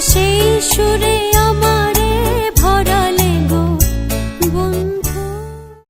সেই সুরে